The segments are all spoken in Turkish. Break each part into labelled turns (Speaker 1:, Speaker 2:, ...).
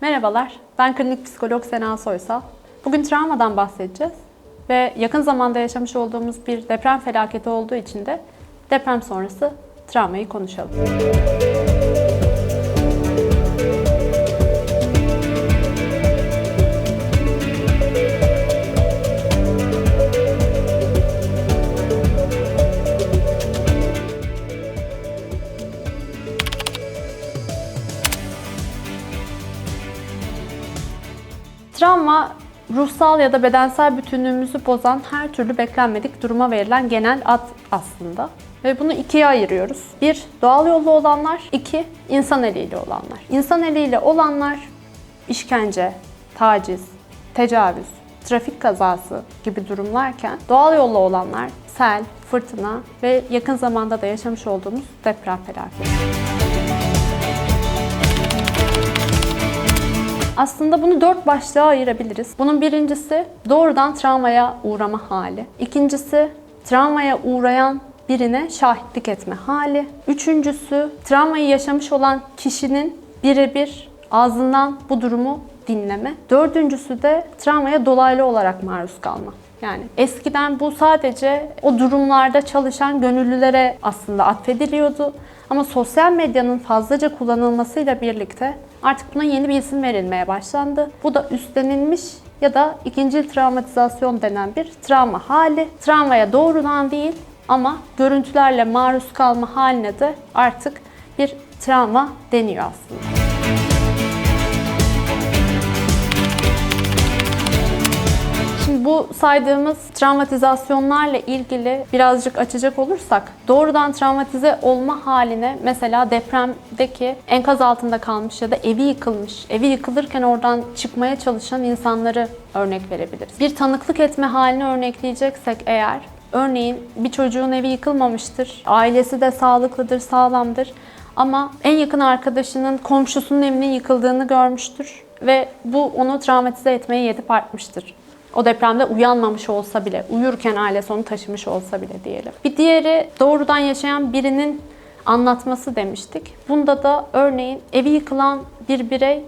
Speaker 1: Merhabalar, ben klinik psikolog Sena Soysal. Bugün travmadan bahsedeceğiz ve yakın zamanda yaşamış olduğumuz bir deprem felaketi olduğu için de deprem sonrası travmayı konuşalım. Ruhsal ya da bedensel bütünlüğümüzü bozan her türlü beklenmedik duruma verilen genel ad aslında. Ve bunu ikiye ayırıyoruz. Bir, doğal yollu olanlar. iki insan eliyle olanlar. İnsan eliyle olanlar işkence, taciz, tecavüz, trafik kazası gibi durumlarken doğal yolla olanlar sel, fırtına ve yakın zamanda da yaşamış olduğumuz deprem felaketi. Aslında bunu dört başlığa ayırabiliriz. Bunun birincisi doğrudan travmaya uğrama hali. İkincisi travmaya uğrayan birine şahitlik etme hali. Üçüncüsü travmayı yaşamış olan kişinin birebir ağzından bu durumu dinleme. Dördüncüsü de travmaya dolaylı olarak maruz kalma. Yani eskiden bu sadece o durumlarda çalışan gönüllülere aslında atfediliyordu. Ama sosyal medyanın fazlaca kullanılmasıyla birlikte artık buna yeni bir isim verilmeye başlandı. Bu da üstlenilmiş ya da ikinci travmatizasyon denen bir travma hali. Travmaya doğrudan değil ama görüntülerle maruz kalma haline de artık bir travma deniyor aslında. Bu saydığımız travmatizasyonlarla ilgili birazcık açacak olursak doğrudan travmatize olma haline mesela depremdeki enkaz altında kalmış ya da evi yıkılmış, evi yıkılırken oradan çıkmaya çalışan insanları örnek verebiliriz. Bir tanıklık etme halini örnekleyeceksek eğer örneğin bir çocuğun evi yıkılmamıştır, ailesi de sağlıklıdır, sağlamdır ama en yakın arkadaşının komşusunun evinin yıkıldığını görmüştür ve bu onu travmatize etmeye yetip artmıştır. O depremde uyanmamış olsa bile, uyurken ailesi onu taşımış olsa bile diyelim. Bir diğeri doğrudan yaşayan birinin anlatması demiştik. Bunda da örneğin evi yıkılan bir birey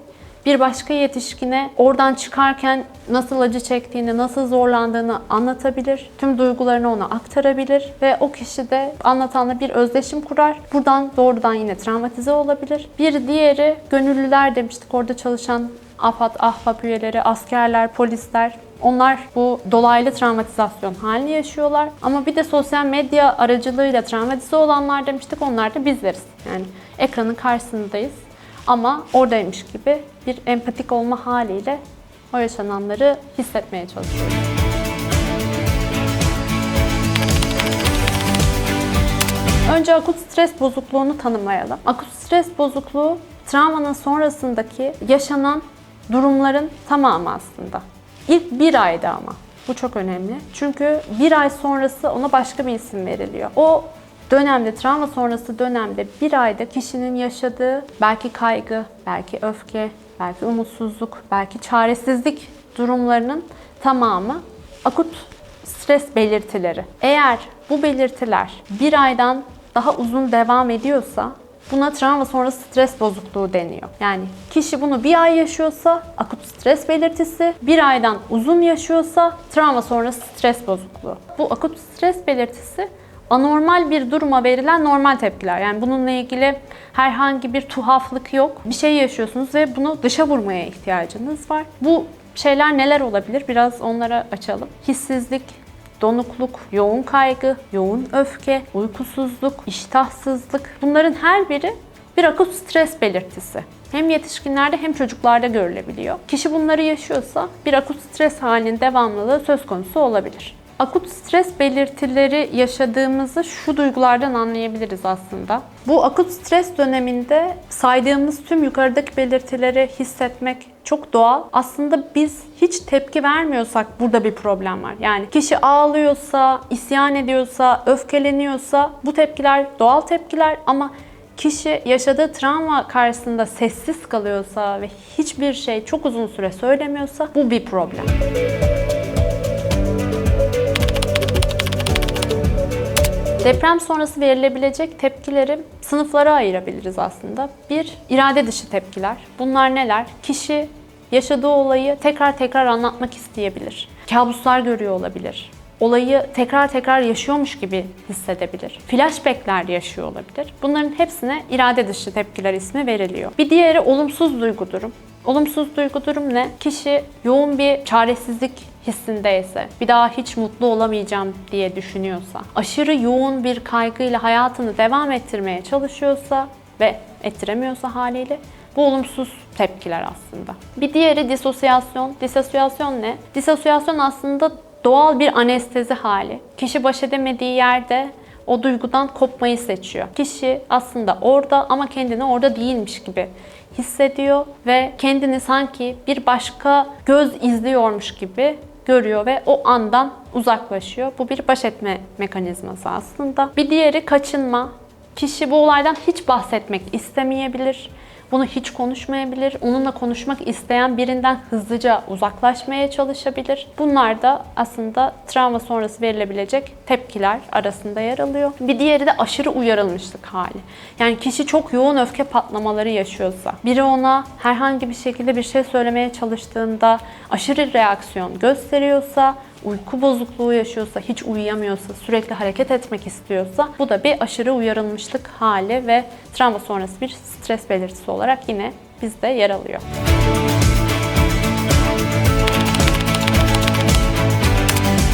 Speaker 1: bir başka yetişkine oradan çıkarken nasıl acı çektiğini, nasıl zorlandığını anlatabilir. Tüm duygularını ona aktarabilir ve o kişi de anlatanla bir özdeşim kurar. Buradan doğrudan yine travmatize olabilir. Bir diğeri gönüllüler demiştik. Orada çalışan AFAD, AHVAP üyeleri, askerler, polisler onlar bu dolaylı travmatizasyon halini yaşıyorlar. Ama bir de sosyal medya aracılığıyla travmatize olanlar demiştik. Onlar da bizleriz. Yani ekranın karşısındayız. Ama oradaymış gibi bir empatik olma haliyle o yaşananları hissetmeye çalışıyoruz. Önce akut stres bozukluğunu tanımlayalım. Akut stres bozukluğu travmanın sonrasındaki yaşanan durumların tamamı aslında. İlk bir ayda ama. Bu çok önemli. Çünkü bir ay sonrası ona başka bir isim veriliyor. O dönemde, travma sonrası dönemde bir ayda kişinin yaşadığı belki kaygı, belki öfke, belki umutsuzluk, belki çaresizlik durumlarının tamamı akut stres belirtileri. Eğer bu belirtiler bir aydan daha uzun devam ediyorsa Buna travma sonrası stres bozukluğu deniyor. Yani kişi bunu bir ay yaşıyorsa akut stres belirtisi, bir aydan uzun yaşıyorsa travma sonrası stres bozukluğu. Bu akut stres belirtisi anormal bir duruma verilen normal tepkiler. Yani bununla ilgili herhangi bir tuhaflık yok. Bir şey yaşıyorsunuz ve bunu dışa vurmaya ihtiyacınız var. Bu şeyler neler olabilir? Biraz onlara açalım. Hissizlik, donukluk, yoğun kaygı, yoğun öfke, uykusuzluk, iştahsızlık bunların her biri bir akut stres belirtisi. Hem yetişkinlerde hem çocuklarda görülebiliyor. Kişi bunları yaşıyorsa bir akut stres halinin devamlılığı söz konusu olabilir. Akut stres belirtileri yaşadığımızı şu duygulardan anlayabiliriz aslında. Bu akut stres döneminde saydığımız tüm yukarıdaki belirtileri hissetmek çok doğal. Aslında biz hiç tepki vermiyorsak burada bir problem var. Yani kişi ağlıyorsa, isyan ediyorsa, öfkeleniyorsa bu tepkiler doğal tepkiler ama kişi yaşadığı travma karşısında sessiz kalıyorsa ve hiçbir şey çok uzun süre söylemiyorsa bu bir problem. Deprem sonrası verilebilecek tepkileri sınıflara ayırabiliriz aslında. Bir, irade dışı tepkiler. Bunlar neler? Kişi yaşadığı olayı tekrar tekrar anlatmak isteyebilir. Kabuslar görüyor olabilir. Olayı tekrar tekrar yaşıyormuş gibi hissedebilir. Flashbackler yaşıyor olabilir. Bunların hepsine irade dışı tepkiler ismi veriliyor. Bir diğeri olumsuz duygu durum. Olumsuz duygu durum ne? Kişi yoğun bir çaresizlik hissindeyse, bir daha hiç mutlu olamayacağım diye düşünüyorsa, aşırı yoğun bir kaygıyla hayatını devam ettirmeye çalışıyorsa ve ettiremiyorsa haliyle bu olumsuz tepkiler aslında. Bir diğeri disosyasyon. Disosyasyon ne? Disosyasyon aslında doğal bir anestezi hali. Kişi baş edemediği yerde o duygudan kopmayı seçiyor. Kişi aslında orada ama kendini orada değilmiş gibi hissediyor ve kendini sanki bir başka göz izliyormuş gibi görüyor ve o andan uzaklaşıyor. Bu bir baş etme mekanizması aslında. Bir diğeri kaçınma. Kişi bu olaydan hiç bahsetmek istemeyebilir. Bunu hiç konuşmayabilir. Onunla konuşmak isteyen birinden hızlıca uzaklaşmaya çalışabilir. Bunlar da aslında travma sonrası verilebilecek tepkiler arasında yer alıyor. Bir diğeri de aşırı uyarılmışlık hali. Yani kişi çok yoğun öfke patlamaları yaşıyorsa, biri ona herhangi bir şekilde bir şey söylemeye çalıştığında aşırı reaksiyon gösteriyorsa, uyku bozukluğu yaşıyorsa, hiç uyuyamıyorsa, sürekli hareket etmek istiyorsa bu da bir aşırı uyarılmışlık hali ve travma sonrası bir stres belirtisi olarak yine bizde yer alıyor.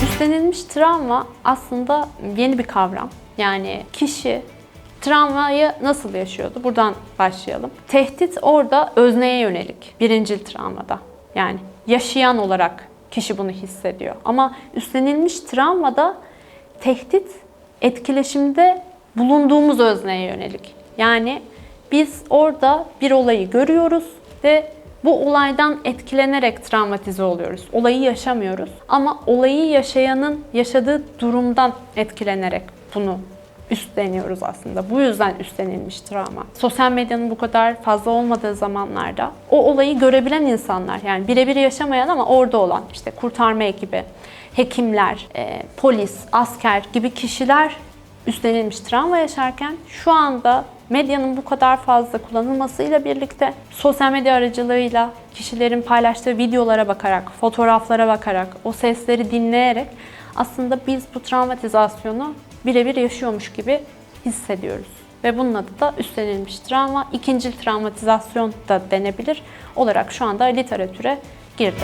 Speaker 1: Üstlenilmiş travma aslında yeni bir kavram. Yani kişi travmayı nasıl yaşıyordu? Buradan başlayalım. Tehdit orada özneye yönelik. Birincil travmada. Yani yaşayan olarak kişi bunu hissediyor. Ama üstlenilmiş travmada tehdit etkileşimde bulunduğumuz özneye yönelik. Yani biz orada bir olayı görüyoruz ve bu olaydan etkilenerek travmatize oluyoruz. Olayı yaşamıyoruz ama olayı yaşayanın yaşadığı durumdan etkilenerek bunu üstleniyoruz aslında. Bu yüzden üstlenilmiş travma. Sosyal medyanın bu kadar fazla olmadığı zamanlarda o olayı görebilen insanlar yani birebir yaşamayan ama orada olan işte kurtarma ekibi, hekimler, e, polis, asker gibi kişiler üstlenilmiş travma yaşarken şu anda medyanın bu kadar fazla kullanılmasıyla birlikte sosyal medya aracılığıyla kişilerin paylaştığı videolara bakarak, fotoğraflara bakarak, o sesleri dinleyerek aslında biz bu travmatizasyonu birebir yaşıyormuş gibi hissediyoruz. Ve bunun adı da üstlenilmiş travma, ikincil travmatizasyon da denebilir olarak şu anda literatüre girdi.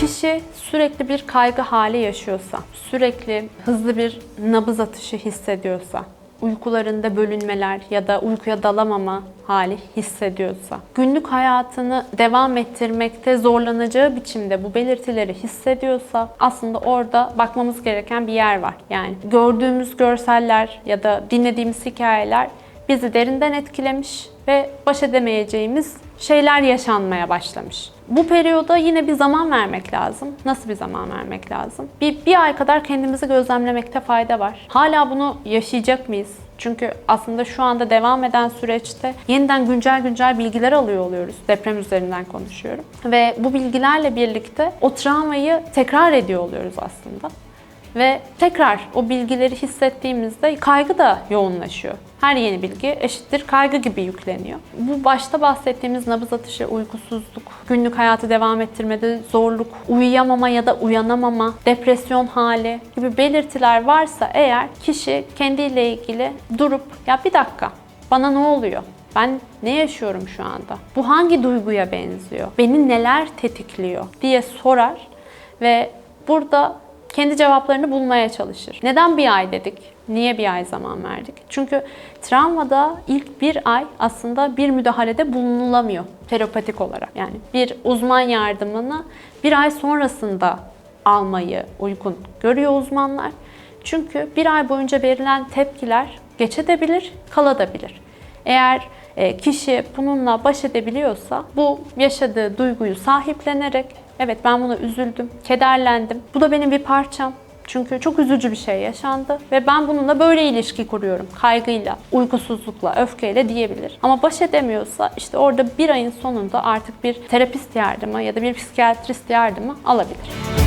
Speaker 1: Kişi sürekli bir kaygı hali yaşıyorsa, sürekli hızlı bir nabız atışı hissediyorsa, uykularında bölünmeler ya da uykuya dalamama hali hissediyorsa, günlük hayatını devam ettirmekte zorlanacağı biçimde bu belirtileri hissediyorsa aslında orada bakmamız gereken bir yer var. Yani gördüğümüz görseller ya da dinlediğimiz hikayeler bizi derinden etkilemiş ve baş edemeyeceğimiz şeyler yaşanmaya başlamış. Bu periyoda yine bir zaman vermek lazım. Nasıl bir zaman vermek lazım? Bir, bir ay kadar kendimizi gözlemlemekte fayda var. Hala bunu yaşayacak mıyız? Çünkü aslında şu anda devam eden süreçte yeniden güncel güncel bilgiler alıyor oluyoruz. Deprem üzerinden konuşuyorum. Ve bu bilgilerle birlikte o travmayı tekrar ediyor oluyoruz aslında. Ve tekrar o bilgileri hissettiğimizde kaygı da yoğunlaşıyor. Her yeni bilgi eşittir kaygı gibi yükleniyor. Bu başta bahsettiğimiz nabız atışı, uykusuzluk, günlük hayatı devam ettirmede zorluk, uyuyamama ya da uyanamama, depresyon hali gibi belirtiler varsa eğer kişi kendiyle ilgili durup ya bir dakika bana ne oluyor? Ben ne yaşıyorum şu anda? Bu hangi duyguya benziyor? Beni neler tetikliyor diye sorar ve burada kendi cevaplarını bulmaya çalışır. Neden bir ay dedik? Niye bir ay zaman verdik? Çünkü travmada ilk bir ay aslında bir müdahalede bulunulamıyor terapatik olarak. Yani bir uzman yardımını bir ay sonrasında almayı uygun görüyor uzmanlar. Çünkü bir ay boyunca verilen tepkiler geçebilir, kalabilir. Eğer e, kişi bununla baş edebiliyorsa bu yaşadığı duyguyu sahiplenerek evet ben buna üzüldüm, kederlendim. Bu da benim bir parçam. Çünkü çok üzücü bir şey yaşandı ve ben bununla böyle ilişki kuruyorum. Kaygıyla, uykusuzlukla, öfkeyle diyebilir. Ama baş edemiyorsa işte orada bir ayın sonunda artık bir terapist yardımı ya da bir psikiyatrist yardımı alabilir.